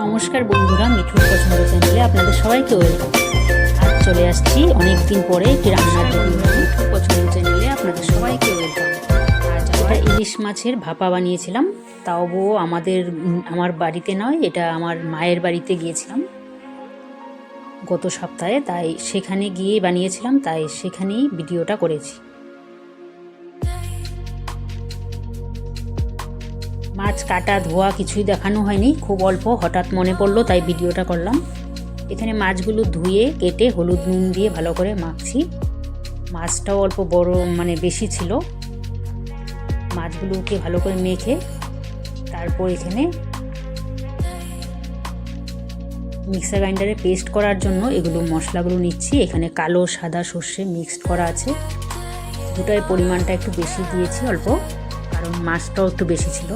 নমস্কার বন্ধুরা মিঠুর পছন্দ চ্যানেলে আপনাদের সবাইকে ওয়েলকাম। আজ চলে আসছি অনেক দিন পরে একটি রান্নার। মিঠুর পছন্দ চ্যানেলে আপনাদের সবাইকে ওয়েলকাম। আমরা ইলিশ মাছের ভাপা বানিয়েছিলাম, তাও আমাদের আমার বাড়িতে নয়, এটা আমার মায়ের বাড়িতে গিয়েছিলাম। গত সপ্তাহে তাই সেখানে গিয়ে বানিয়েছিলাম, তাই সেখানেই ভিডিওটা করেছি। মাছ কাটা, ধোয়া কিছুই দেখানো হয়নি। খুব অল্প, হঠাৎ মনে পড়ল, তাই ভিডিওটা করলাম। এখানে মাছগুলো ধুয়ে, কেটে হলুদ নুন দিয়ে ভালো করে মাখছি। মাছটাও অল্প বড় মানে বেশি ছিল। মাছগুলোকে ভালো করে মেখে, তারপর এখানে মিক্সার গ্রাইন্ডারে পেস্ট করার জন্য এগুলো মশলাগুলো নিচ্ছি। এখানে কালো, সাদা সর্ষে মিক্সড করা আছে। দুটাই পরিমাণটা একটু বেশি দিয়েছি অল্প, কারণ মাছটাও একটু বেশি ছিল।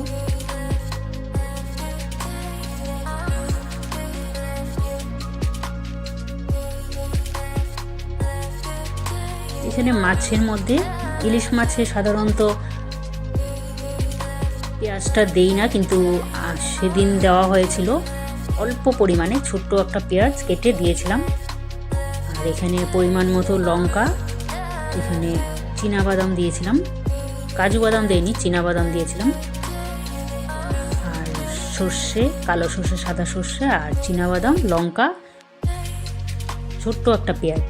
এখানে মাছের মধ্যে ইলিশ মাছে সাধারণত পেঁয়াজটা দেই না, কিন্তু সেদিন দেওয়া হয়েছিল। অল্প পরিমাণে ছোট্ট একটা পেঁয়াজ কেটে দিয়েছিলাম। আর এখানে পরিমাণ মতো লঙ্কা, এখানে বাদাম দিয়েছিলাম। কাজু বাদাম দেয়নি বাদাম দিয়েছিলাম। আর সর্ষে, কালো সর্ষে, সাদা সর্ষে আর বাদাম লঙ্কা, ছোট্ট একটা পেঁয়াজ।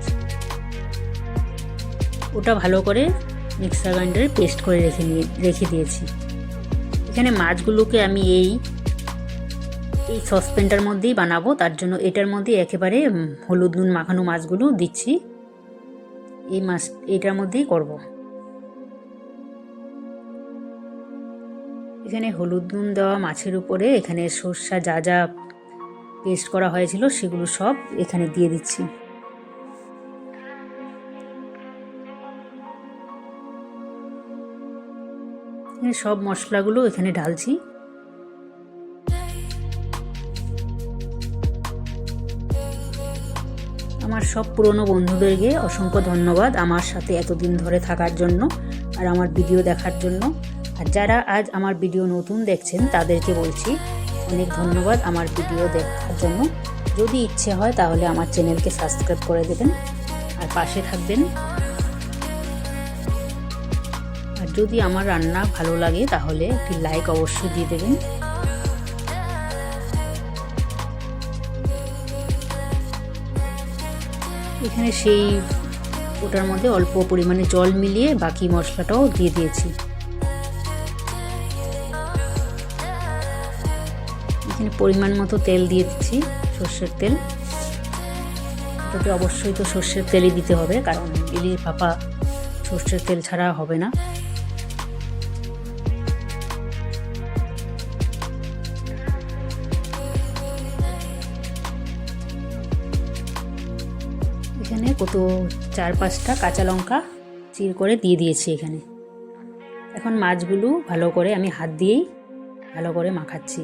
ওটা ভালো করে মিক্সার গ্রাইন্ডারে পেস্ট করে রেখে নিয়ে, রেখে দিয়েছি। এখানে মাছগুলোকে আমি এই এই সসপ্যানটার মধ্যেই বানাবো। তার জন্য এটার মধ্যে একেবারে হলুদ নুন মাখানো মাছগুলো দিচ্ছি। এই মাছ, এটার মধ্যেই করব। এখানে হলুদ নুন দেওয়া মাছের উপরে এখানে সর্ষা যা যা পেস্ট করা হয়েছিল সেগুলো সব এখানে দিয়ে দিচ্ছি। সব মশলাগুলো এখানে ঢালছি। আমার সব পুরনো বন্ধুদেরকে অসংখ্য ধন্যবাদ আমার সাথে এতদিন ধরে থাকার জন্য আর আমার ভিডিও দেখার জন্য। আর যারা আজ আমার ভিডিও নতুন দেখছেন, তাদেরকে বলছি অনেক ধন্যবাদ আমার ভিডিও দেখার জন্য। যদি ইচ্ছে হয় তাহলে আমার চ্যানেলকে সাবস্ক্রাইব করে দেবেন। আর পাশে থাকবেন যদি আমার রান্না ভালো লাগে, তাহলে একটি লাইক অবশ্যই দিয়ে দেবেন। এখানে সেই ওটার মধ্যে অল্প পরিমাণে জল মিলিয়ে বাকি মশলাটাও দিয়ে দিয়েছি। এখানে পরিমাণ মতো তেল দিয়ে দিচ্ছি, সর্ষের তেল। এটাতে অবশ্যই তো সর্ষের তেলই দিতে হবে, কারণ ইলিশ ভাপা সর্ষের তেল ছাড়া হবে না। কত চার পাঁচটা কাঁচা লঙ্কা চির করে দিয়ে দিয়েছি এখানে। এখন মাছগুলো ভালো করে আমি হাত দিয়েই ভালো করে মাখাচ্ছি।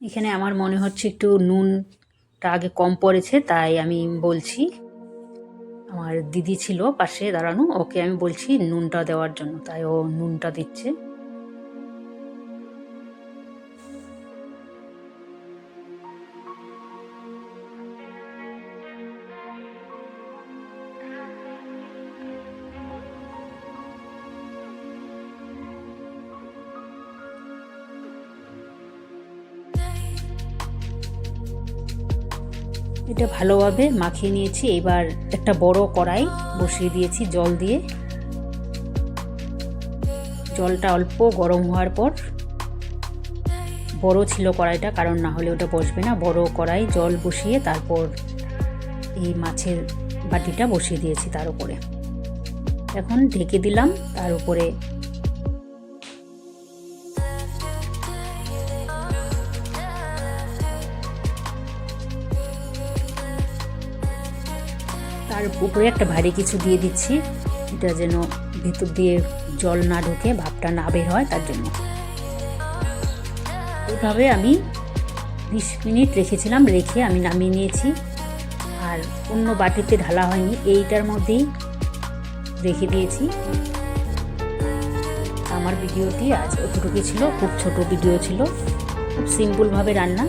এখানে আমার মনে হচ্ছে একটু নুনটা আগে কম পড়েছে, তাই আমি বলছি আমার দিদি ছিল পাশে দাঁড়ানো, ওকে আমি বলছি নুনটা দেওয়ার জন্য। তাই ও নুনটা দিচ্ছে। এটা ভালোভাবে মাখিয়ে নিয়েছি। এবার একটা বড় কড়াই বসিয়ে দিয়েছি জল দিয়ে। জলটা অল্প গরম হওয়ার পর বড় ছিল কড়াইটা, কারণ না হলে ওটা বসবে না। বড় কড়াই, জল বসিয়ে তারপর এই মাছের বাটিটা বসিয়ে দিয়েছি তার উপরে। এখন ঢেকে দিলাম, তার উপরে তার উপরে একটা ভারী কিছু দিয়ে দিচ্ছি। এটা যেন ভেতর দিয়ে জল না ঢুকে, ভাবটা না বের হয়, তার জন্য। এইভাবে আমি বিশ মিনিট রেখেছিলাম, রেখে আমি নামিয়ে নিয়েছি। আর অন্য বাটিতে ঢালা হয়নি, এইটার মধ্যেই রেখে দিয়েছি। আমার ভিডিওটি আজ অতটুকু ছিল, খুব ছোট ভিডিও ছিল। খুব সিম্পলভাবে রান্না।